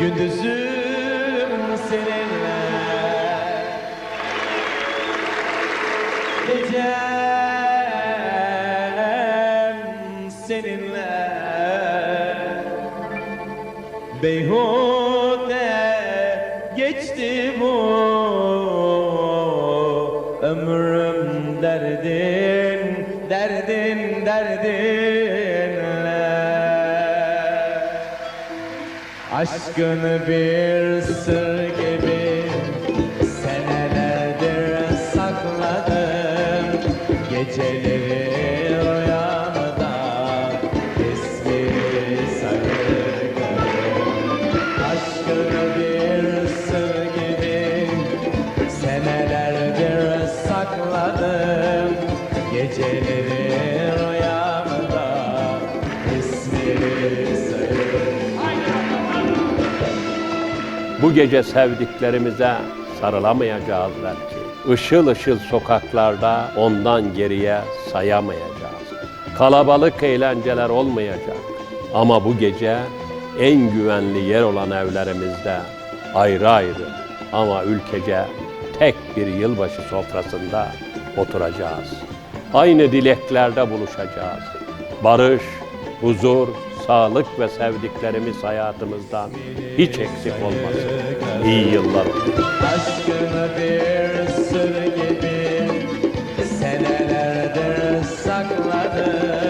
Gündüzüm seninle. Gecem seninle. Beyhude geçti bu ömrüm derdin, derdin, derdinle Aşkın bir sır gibi senelerdir sakladım. Geceleri rüyamda ismini saklarım Aşkın bir sır gibi senelerdir sakladım. Geceleri Bu gece sevdiklerimize sarılamayacağız belki. Işıl ışıl sokaklarda ondan geriye sayamayacağız. Kalabalık eğlenceler olmayacak. Ama bu gece en güvenli yer olan evlerimizde ayrı ayrı ama ülkece tek bir yılbaşı sofrasında oturacağız. Aynı dileklerde buluşacağız. Barış, huzur, sağlık ve sevdiklerimiz hayatımızdan hiç eksik olmasın. İyi yıllar olsun. Bir sır gibi senelerdir sakladım